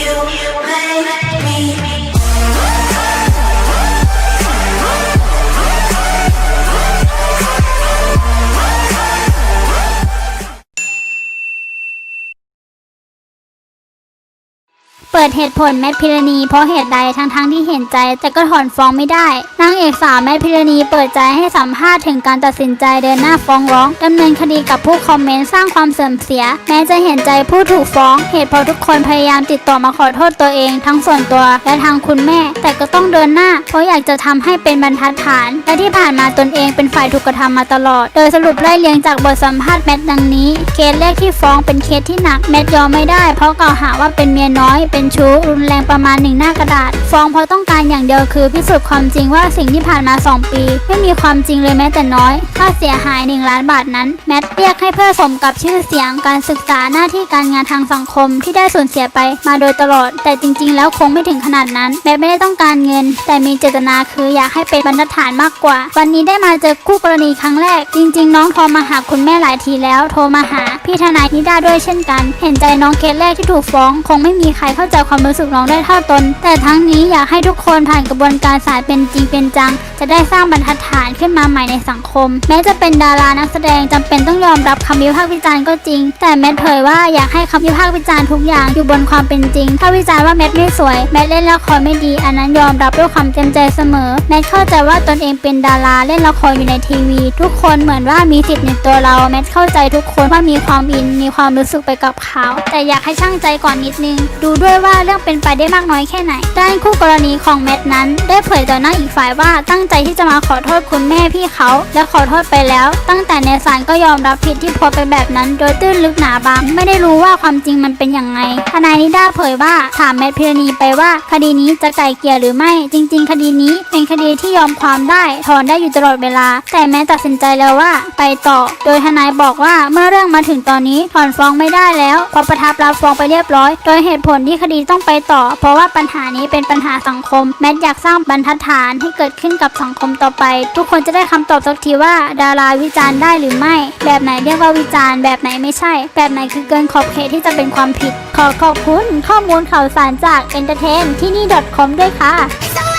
you make me. เปิดเหตุผลแมทพิรณีเพราะเหตุใดทั้งๆทที่เห็นใจ แต่ก็ถอนฟ้องไม่ได้นางเอกสาวแมทพิรณีเปิดใจให้สัมภาษณ์ถึงการตัดสินใจเดินหน้าฟ้องร้องดำเนินคดีกับผู้คอมเมนต์สร้างความเสื่อมเสีย แม้จะเห็นใจผู้ถูกฟ้อง เหตุเพราะทุกคนพยายามติดต่อมาขอโทษตัวเอง ทั้งส่วนตัวและทางคุณแม่ แต่ก็ต้องเดินหน้า เพราะอยากจะทำให้เป็นบรรทัดฐาน และที่ผ่านมาตนเองเป็นฝ่ายถูกกระทำมาตลอด โดยสรุปไล่เลียงจากบทสัมภาษณ์แมทดังนี้ เคสแรกที่ฟ้องเป็นเคสที่หนักแมทยอมไม่ได้ เพราะกล่าวหาว่าเป็นเมียน้อยเป็นชู้รุนแรงประมาณหนึ่งหน้ากระดาษ ฟ้องเพราะต้องการอย่างเดียวคือ พิสูจน์ความจริงว่าสิ่งที่ผ่านมา 2 ปี ไม่มีความจริงเลยแม้แต่น้อย ค่าเสียหาย 1 ล้านบาทนั้น แมทเรียกให้เพื่อสมกับชื่อเสียงการศึกษาหน้าที่การงานทางสังคมที่ได้สูญเสียไปมาโดยตลอด แต่จริง ๆ แล้วคงไม่ถึงขนาดนั้น แมทไม่ได้ต้องการเงิน แต่มีเจตนาคืออยากให้เป็นบรรทัดฐานมากกว่า วันนี้ได้มาเจอคู่กรณีครั้งแรก จริง ๆ น้องโทรมาหาคุณแม่หลายทีแล้ว โทรมาหาพี่ทนายนิด้าด้วยเช่นกัน เห็นใจน้องเคสแรกที่ถูกฟ้อง คงไม่มีใครเข้าจากความรู้สึกน้องได้เท่าตน แต่ทั้งนี้อยากให้ทุกคนผ่านกระบวนการสายเป็นจริงเป็นจัง จะได้สร้างบรรทัดฐานขึ้นมาใหม่ในสังคม แม้จะเป็นดารานักแสดงจำเป็นต้องยอมรับคำวิพากษ์วิจารณ์ก็จริง แต่แมทเผยว่าอยากให้คำวิพากษ์วิจารณ์ทุกอย่างอยู่บนความเป็นจริง ถ้าวิจารณ์ว่าแมทไม่สวย แมทเล่นละครไม่ดี อันนั้นยอมรับด้วยความเต็มใจเสมอ แมทเข้าใจว่าตนเองเป็นดาราเล่นละครอยู่ในทีวี ทุกคนเหมือนว่ามีสิทธิ์ในตัวเรา แมทเข้าใจทุกคนว่ามีความอิน มีความรู้สึกไปกับเขา แต่อยากให้ช่างใจก่อนนิดนึง ดูด้วยว่าเรื่องเป็นไปได้มากน้อยแค่ไหนด้านคู่กรณีของแมทนั้น ได้เผยต่อหน้าอีกฝ่ายว่าตั้งใจที่จะมาขอโทษคุณแม่พี่เขา และขอโทษไปแล้ว ตั้งแต่ในศาลก็ยอมรับผิดที่โพสไปแบบนั้น โดยตื้นลึกหนาบางไม่ได้รู้ว่าความจริงมันเป็นอย่างไงทนายนิด้าเผยว่าถามแมทพิรณีไปว่า คดีนี้จะไกลเกลี่ยหรือไม่ จริง ๆ คดีนี้เป็นคดีที่ยอมความได้ถอนได้อยู่ตลอดเวลา แต่แม้ตัดสินใจแล้วว่า ไปต่อ โดยทนายบอกว่าเมื่อเรื่องมาถึงตอนนี้ถอนฟ้องไม่ได้แล้วเพราะประทับรับฟ้องไปเรียบร้อย โดยเหตุผลที่คดีต้องไปต่อ เพราะว่าปัญหานี้เป็นปัญหาสังคม แมทอยากสร้างบรรทัดฐานให้เกิดขึ้นกับสังคมต่อไป ทุกคนจะได้คำตอบสักทีว่า ดาราวิจารณ์ได้หรือไม่ แบบไหนเรียกว่าวิจารณ์ แบบไหนไม่ใช่ แบบไหนคือเกินขอบเขตที่จะเป็นความผิด ขอขอบคุณข้อมูลข่าวสารจาก Entertain ที่นี่ .com ด้วยค่ะ